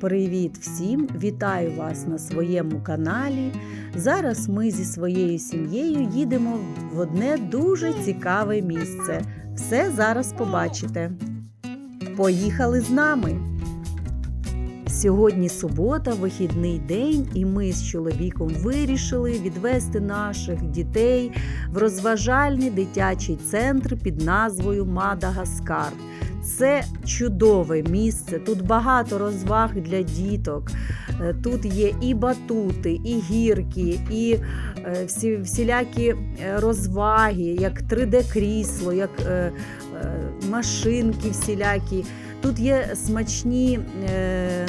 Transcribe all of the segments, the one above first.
Привіт всім! Вітаю вас на своєму каналі. Зараз ми зі своєю сім'єю їдемо в одне дуже цікаве місце. Все зараз побачите. Поїхали з нами! Сьогодні субота, вихідний день, і ми з чоловіком вирішили відвести наших дітей в розважальний дитячий центр під назвою Мадагаскар. Це чудове місце. Тут багато розваг для діток. Е, Тут є і батути, і гірки, і е, всі, всілякі е, розваги, як 3D-крісло, як машинки всілякі. Тут є смачні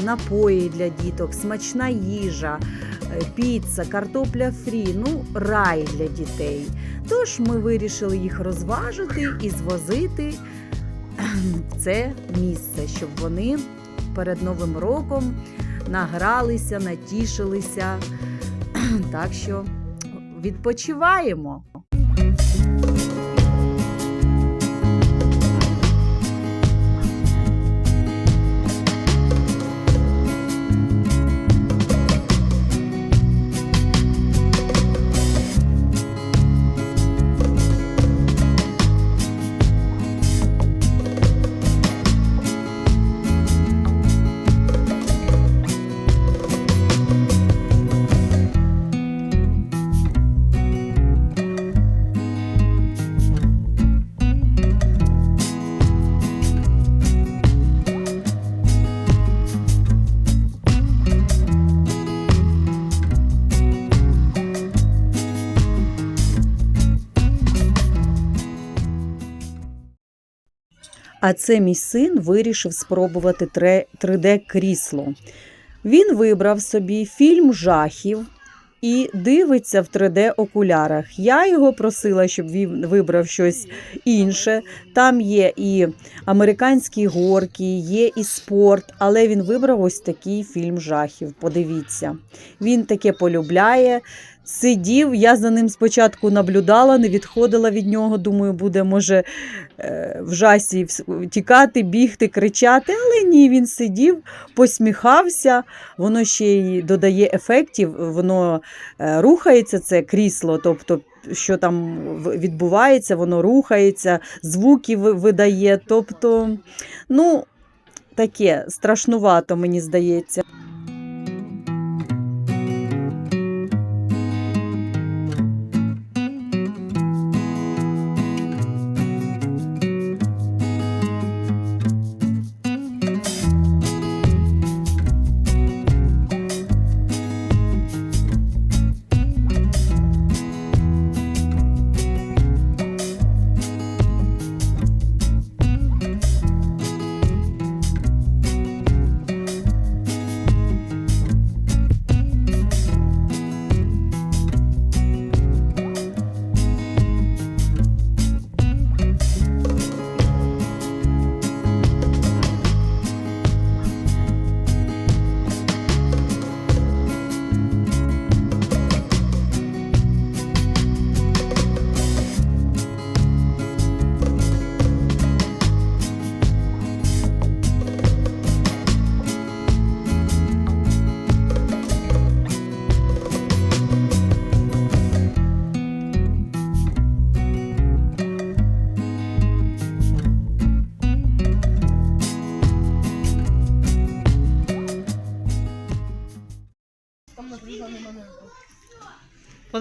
напої для діток, смачна їжа, піца, картопля фрі, ну, рай для дітей. Тож ми вирішили їх розважити і звозити це місце, щоб вони перед Новим роком награлися, натішилися. Так що відпочиваємо. А це мій син вирішив спробувати 3D-крісло. Він вибрав собі фільм жахів і дивиться в 3D-окулярах. Я його просила, щоб він вибрав щось інше. Там є і американські горки, є і спорт, але він вибрав ось такий фільм жахів. Подивіться. Він таке полюбляє. Сидів, я за ним спочатку наблюдала, не відходила від нього. Думаю, буде, може, е, в жасі тікати, бігти, кричати. Але ні, він сидів, посміхався, воно ще й додає ефектів, воно е, рухається, це крісло, тобто. Що там відбувається, воно рухається, звуки видає. Тобто, ну, таке страшнувато, мені здається.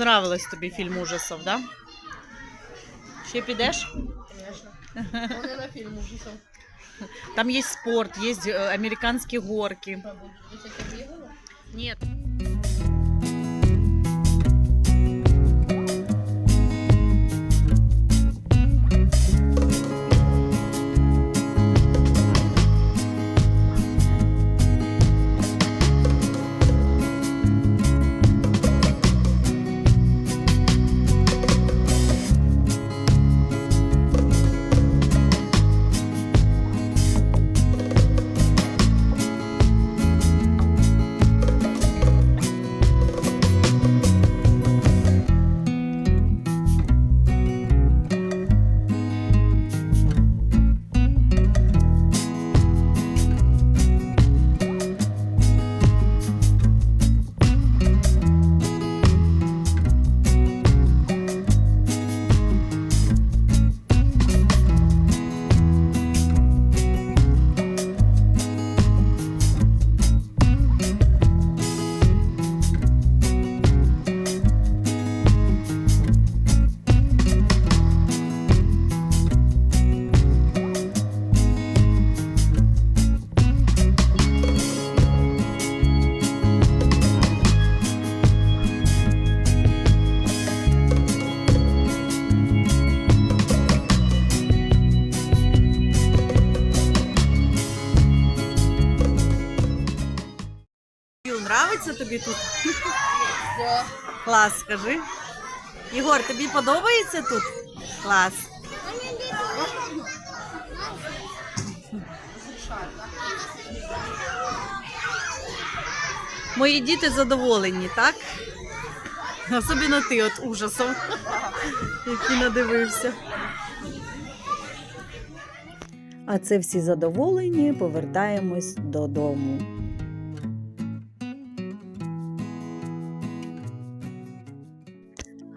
Понравилось тобі фільм ужасов, да? Ще підеш? Вони на фільм ужасов. Там є спорт, є американские американські горки. Ви нравиться тобі тут? Да. Клас, скажи. Ігор, тобі подобається тут? Клас. Мої діти задоволені, так? Особливо ти от ужасом, який надивився. А це всі задоволені, повертаємось додому.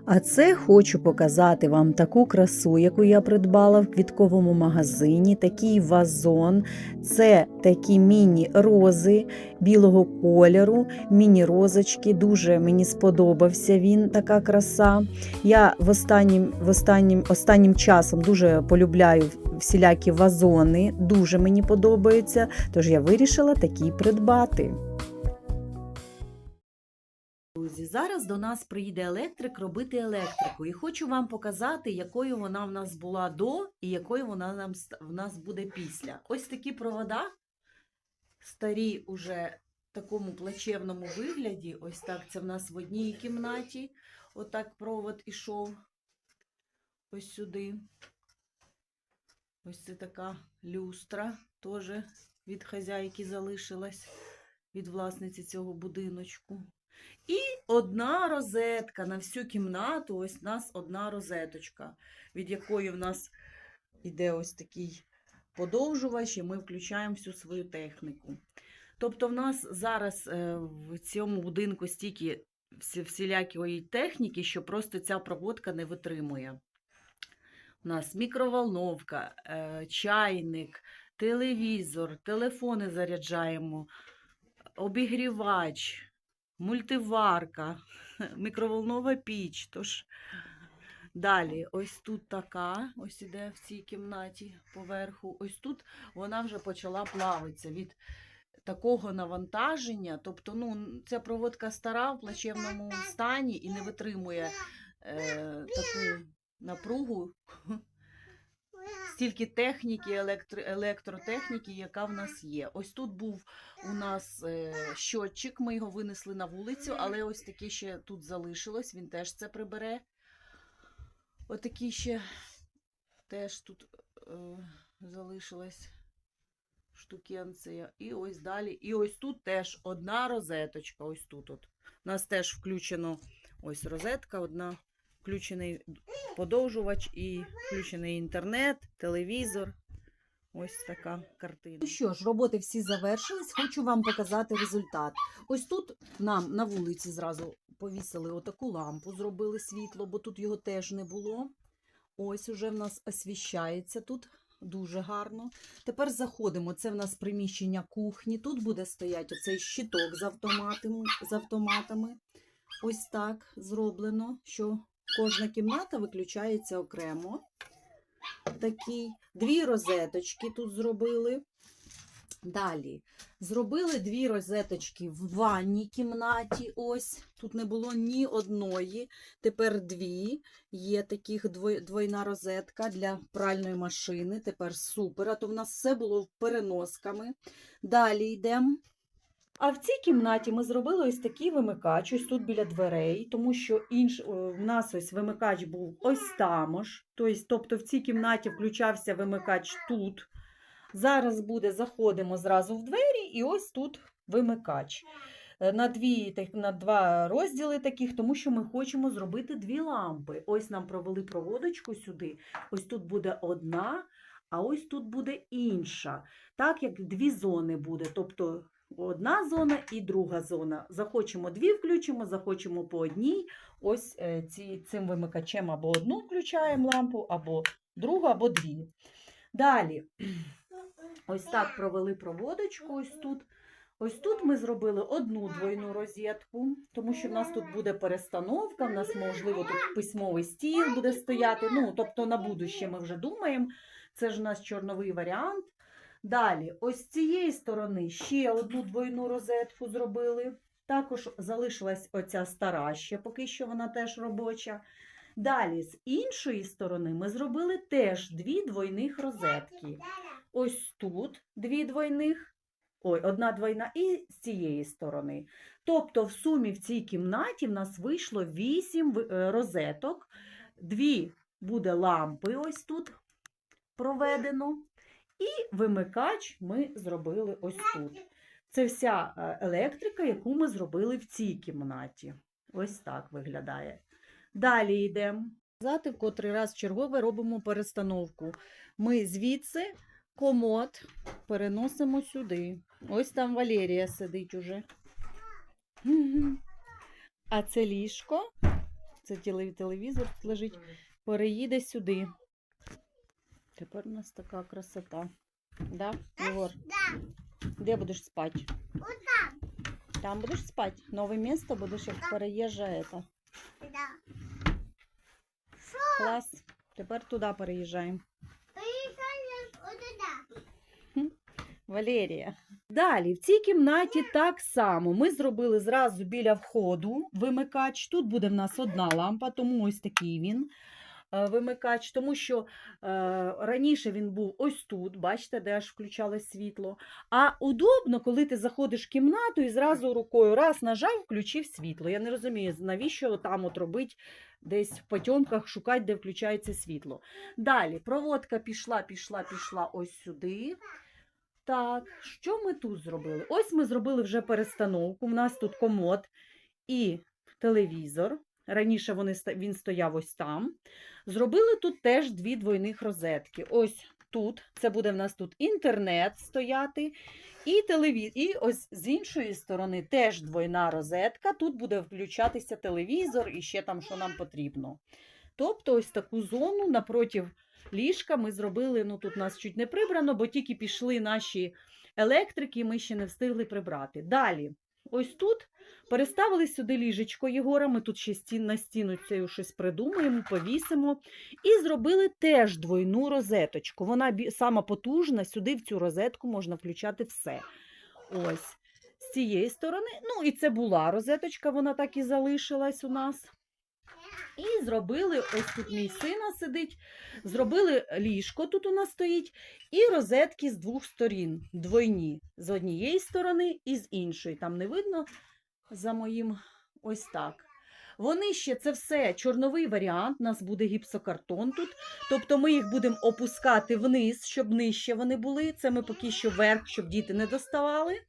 А це хочу показати вам таку красу, яку я придбала в квітковому магазині. Такий вазон. Це такі міні-рози білого кольору, міні-розочки. Дуже мені сподобався він, така краса. Я в останнім, в останнім, останнім часом дуже полюбляю всілякі вазони, дуже мені подобаються. Тож я вирішила такі придбати. Друзі, зараз до нас приїде електрик робити електрику. І хочу вам показати, якою вона в нас була до і якою вона нам в нас буде після. Ось такі провода, старі уже в такому плачевному вигляді. Ось так це в нас в одній кімнаті. Отак провод ішов. Ось сюди. Ось це така люстра, теж від хазяйки залишилась, від власниці цього будиночку. І одна розетка на всю кімнату. Ось у нас одна розеточка, від якої в нас іде ось такий подовжувач, і ми включаємо всю свою техніку. Тобто, в нас зараз е, в цьому будинку стільки всілякої техніки, що просто ця проводка не витримує. У нас мікроволновка, е, чайник, телевізор, телефони заряджаємо, обігрівач, мультиварка, мікроволнова піч. Тож далі, ось тут така, ось іде в цій кімнаті поверху. Ось тут вона вже почала плавитися від такого навантаження. Тобто, ну, ця проводка стара в плачевному стані і не витримує е, таку напругу. Стільки техніки, електро, електротехніки, яка в нас є. Ось тут був у нас е, щотчик, ми його винесли на вулицю, але ось таке ще тут залишилось, він теж це прибере. Отакі ще теж тут е, залишилась штукенція. І ось далі. І ось тут теж одна розеточка. Ось тут. От. У нас теж включено ось розетка, одна включений подовжувач і включений інтернет, телевізор. Ось така картина. Ну що ж, роботи всі завершились. Хочу вам показати результат. Ось тут нам на вулиці зразу повісили отаку лампу, зробили світло, бо тут його теж не було. Ось уже в нас освіщається тут. Дуже гарно. Тепер заходимо. Це в нас приміщення кухні. Тут буде стояти оцей щиток з автоматами. З автоматами. Ось так зроблено, що кожна кімната виключається окремо. Такий. Дві розеточки тут зробили. Далі. Зробили дві розеточки в ванній кімнаті. Ось. Тут не було ні одної. Тепер дві. Є таких двойна розетка для пральної машини. Тепер супер. А то в нас все було переносками. Далі йдемо. А в цій кімнаті ми зробили ось такий вимикач, ось тут біля дверей, тому що інш, в нас ось вимикач був ось там ж. Тобто, тобто в цій кімнаті включався вимикач тут. Зараз буде, заходимо зразу в двері, і ось тут вимикач. Е, На, дві, на два розділи таких, тому що ми хочемо зробити дві лампи. Ось нам провели проводочку сюди. Ось тут буде одна, а ось тут буде інша. Так як дві зони буде. Тобто одна зона і друга зона. Захочемо дві включимо, захочемо по одній. Ось е, ці, цим вимикачем або одну включаємо лампу, або другу, або дві. Далі, ось так провели проводочку. Ось тут. Ось тут ми зробили одну двойну розетку, тому що в нас тут буде перестановка, в нас, можливо, тут письмовий стіл буде стояти. Ну, тобто на будуще ми вже думаємо. Це ж у нас чорновий варіант. Далі, ось з цієї сторони ще одну двойну розетку зробили. Також залишилась оця стара ще, поки що вона теж робоча. Далі, з іншої сторони, ми зробили теж дві двойних розетки. Ось тут дві двойних ой, одна двойна і з цієї сторони. Тобто, в сумі в цій кімнаті в нас вийшло 8 розеток, дві буде лампи ось тут проведено, і вимикач ми зробили ось тут. Це вся е, електрика, яку ми зробили в цій кімнаті. Ось так виглядає. Далі йдемо. Зати в котрий раз чергове робимо перестановку. Ми звідси комод переносимо сюди. Ось там Валерія сидить уже. А це ліжко, це телевізор лежить, переїде сюди. Тепер у нас така красота. Да, Егор? Да. Де будеш спати? Там будеш спати. Нове місто будеш як переїжджа это. Да. Клас. Тепер туди переїжджаємо. Валерія. Далі, в цій кімнаті так само. Ми зробили зразу біля входу вимикач. Тут буде в нас одна лампа, тому ось такий він вимикач, тому що е, раніше він був ось тут, бачите, де аж включалось світло. А удобно, коли ти заходиш в кімнату і зразу рукою раз нажав, включив світло. Я не розумію, навіщо там от робить десь в потьомках шукати, де включається світло. Далі проводка пішла, пішла, пішла ось сюди. Так, що ми тут зробили? Ось ми зробили вже перестановку. У нас тут комод і телевізор. Раніше вони, він стояв ось там. Зробили тут теж дві двойних розетки. Ось тут, це буде в нас тут інтернет стояти, і телевізор. І ось з іншої сторони теж двойна розетка. Тут буде включатися телевізор і ще там, що нам потрібно. Тобто, ось таку зону напротив ліжка ми зробили, ну тут нас чуть не прибрано, бо тільки пішли наші електрики, ми ще не встигли прибрати. Далі, ось тут переставили сюди ліжечко Єгора, ми тут ще стін на стіну цю щось придумаємо, повісимо. І зробили теж двойну розеточку. Вона сама потужна, сюди в цю розетку можна включати все. Ось. З цієї сторони, ну і це була розеточка, вона так і залишилась у нас. І зробили, ось тут мій сина сидить, зробили ліжко, тут у нас стоїть, і розетки з двох сторін, двойні, з однієї сторони і з іншої. Там не видно за моїм ось так. Вони ще це все чорновий варіант, у нас буде гіпсокартон тут. Тобто ми їх будемо опускати вниз, щоб нижче вони були. Це ми поки що вверх, щоб діти не доставали.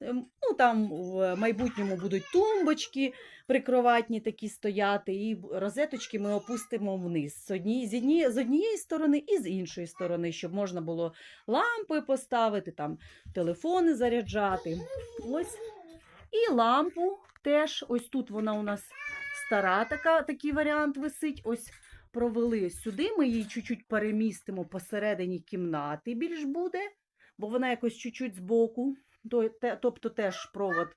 Ем, Ну, там в майбутньому будуть тумбочки прикроватні такі стояти, і розеточки ми опустимо вниз з, одні, з, одні, з однієї сторони і з іншої сторони, щоб можна було лампи поставити, там телефони заряджати. Ось. І лампу теж, ось тут вона у нас стара, така, такий варіант висить. Ось провели сюди. Ми її чуть-чуть перемістимо посередині кімнати, більш буде, бо вона якось чуть-чуть збоку. Тобто теж провод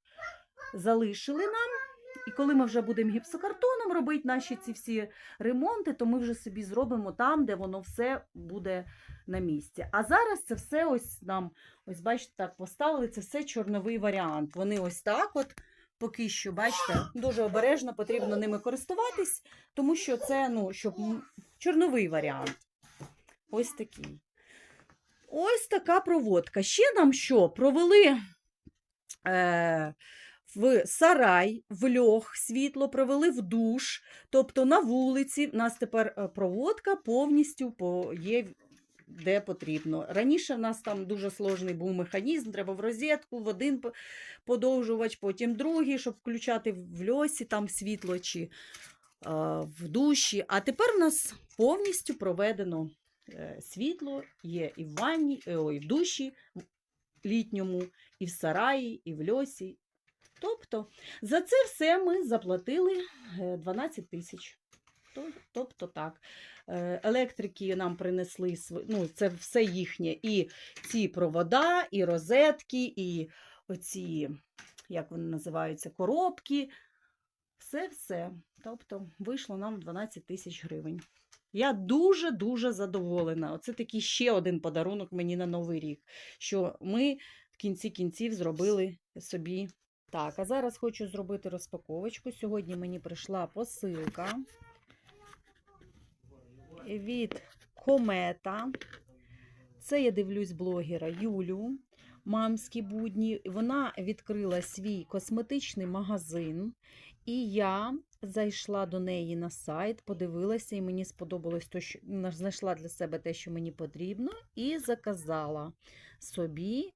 залишили нам. І коли ми вже будемо гіпсокартоном робити наші ці всі ремонти, то ми вже собі зробимо там, де воно все буде на місці. А зараз це все ось нам, ось бачите, так поставили, це все чорновий варіант. Вони ось так от. Поки що, бачите, дуже обережно потрібно ними користуватись, тому що це ну, щоб чорновий варіант. Ось такий. Ось така проводка. Ще нам що? Провели е, в сарай, в льох світло, провели в душ, тобто на вулиці. У нас тепер е, проводка повністю по, є де потрібно. Раніше в нас там дуже сложний був механізм, треба в розетку, в один подовжувач, потім другий, щоб включати в льосі там світло чи е, в душі. А тепер у нас повністю проведено е, світло, є і в ванні, ой, в душі літньому, і в сараї, і в льосі. Тобто за це все ми заплатили е, 12 тисяч. Тобто так. Е, Електрики нам принесли ну, це все їхнє. І ці провода, і розетки, і оці, як вони називаються, коробки. Все-все. Тобто вийшло нам 12 тисяч гривень. Я дуже-дуже задоволена. Оце такий ще один подарунок мені на Новий рік, що ми в кінці кінців зробили собі. Так, а зараз хочу зробити розпаковочку. Сьогодні мені прийшла посилка від Комета. Це я дивлюсь блогера Юлю. мамські будні. Вона відкрила свій косметичний магазин, і я зайшла до неї на сайт, подивилася, і мені сподобалось то, що знайшла для себе те, що мені потрібно, і заказала собі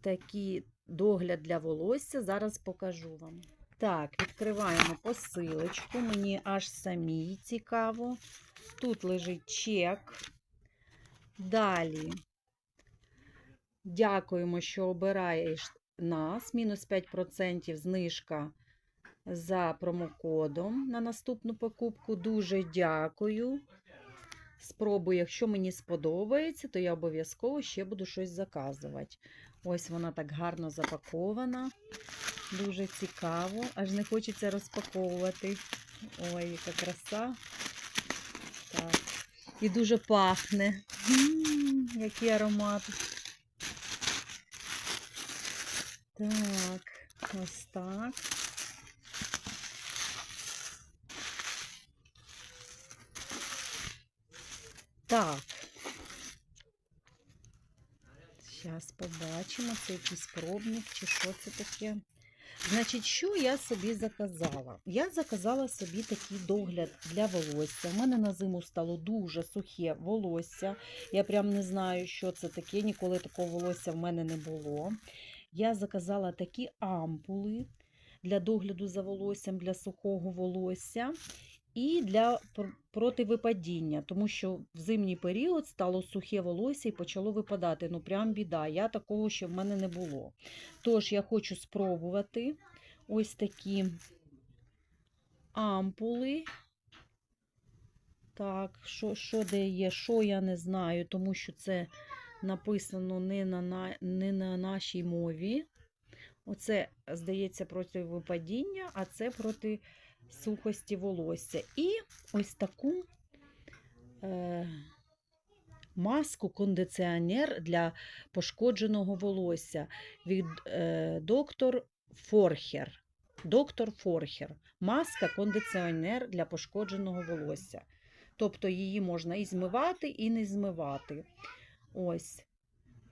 такий догляд для волосся. Зараз покажу вам. Так, відкриваємо посилочку. Мені аж самій цікаво. Тут лежить чек. Далі. Дякуємо, що обираєш нас. Мінус 5% знижка за промокодом на наступну покупку. Дуже дякую. Спробую, якщо мені сподобається, то я обов'язково ще буду щось заказувати. Ось вона так гарно запакована. Дуже цікаво. Аж не хочеться розпаковувати. Ой, яка краса. Так. І дуже пахне. М, Який аромат. Так, ось так. Так. Зараз побачимо, це якийсь пробник чи що це таке. Значить, що я собі заказала? Я заказала собі такий догляд для волосся. У мене на зиму стало дуже сухе волосся. Я прям не знаю, що це таке. Ніколи такого волосся в мене не було. Я заказала такі ампули для догляду за волоссям, для сухого волосся і для пр- противипадіння, тому що в зимній період стало сухе волосся і почало випадати. Ну, прям біда. Я такого ще в мене не було. Тож я хочу спробувати ось такі ампули. Так, що, що де є, що я не знаю, тому що це написано не на, не на нашій мові. Оце, здається, проти випадіння, а це проти сухості волосся. І ось таку е, маску кондиціонер для пошкодженого волосся від е, доктор Форхер. Доктор Форхер. Маска кондиціонер для пошкодженого волосся. Тобто її можна і змивати, і не змивати. Ось.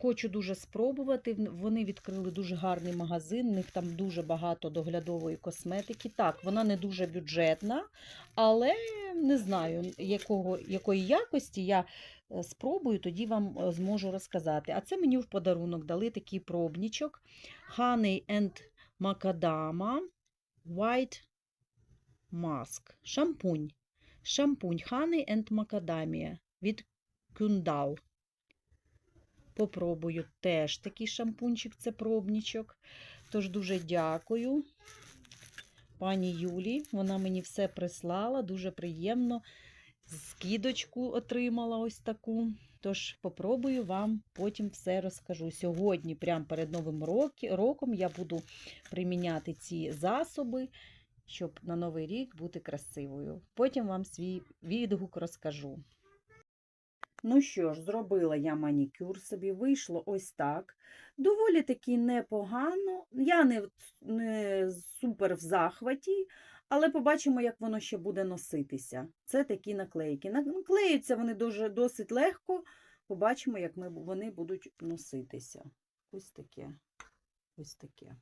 Хочу дуже спробувати. Вони відкрили дуже гарний магазин. У них там дуже багато доглядової косметики. Так, вона не дуже бюджетна, але не знаю, якого, якої якості я е, спробую, тоді вам е, зможу розказати. А це мені в подарунок дали такий пробничок Honey and Macadama White Mask. Шампунь. Шампунь Honey and Macadamia від Кюндал. Попробую теж такий шампунчик, це пробничок. Тож дуже дякую пані Юлі. Вона мені все прислала, дуже приємно. Скидочку отримала ось таку. Тож попробую вам потім все розкажу. Сьогодні, прямо перед Новим роком, я буду приміняти ці засоби, щоб на Новий рік бути красивою. Потім вам свій відгук розкажу. Ну що ж, зробила я манікюр собі, вийшло ось так. Доволі таки непогано. Я не, не супер в захваті, але побачимо, як воно ще буде носитися. Це такі наклейки. Наклеються вони дуже, досить легко. Побачимо, як ми, вони будуть носитися. Ось таке. Ось таке.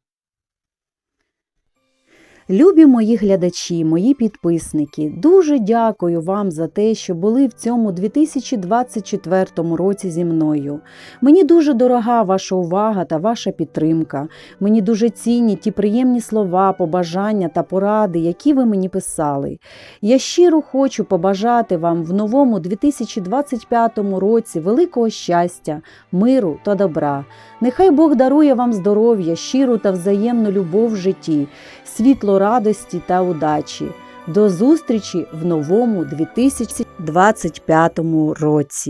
Любі мої глядачі, мої підписники, дуже дякую вам за те, що були в цьому 2024 році зі мною. Мені дуже дорога ваша увага та ваша підтримка. Мені дуже цінні ті приємні слова, побажання та поради, які ви мені писали. Я щиро хочу побажати вам в новому 2025 році великого щастя, миру та добра. Нехай Бог дарує вам здоров'я, щиру та взаємну любов в житті, світло радості та удачі. До зустрічі в новому 2025 році.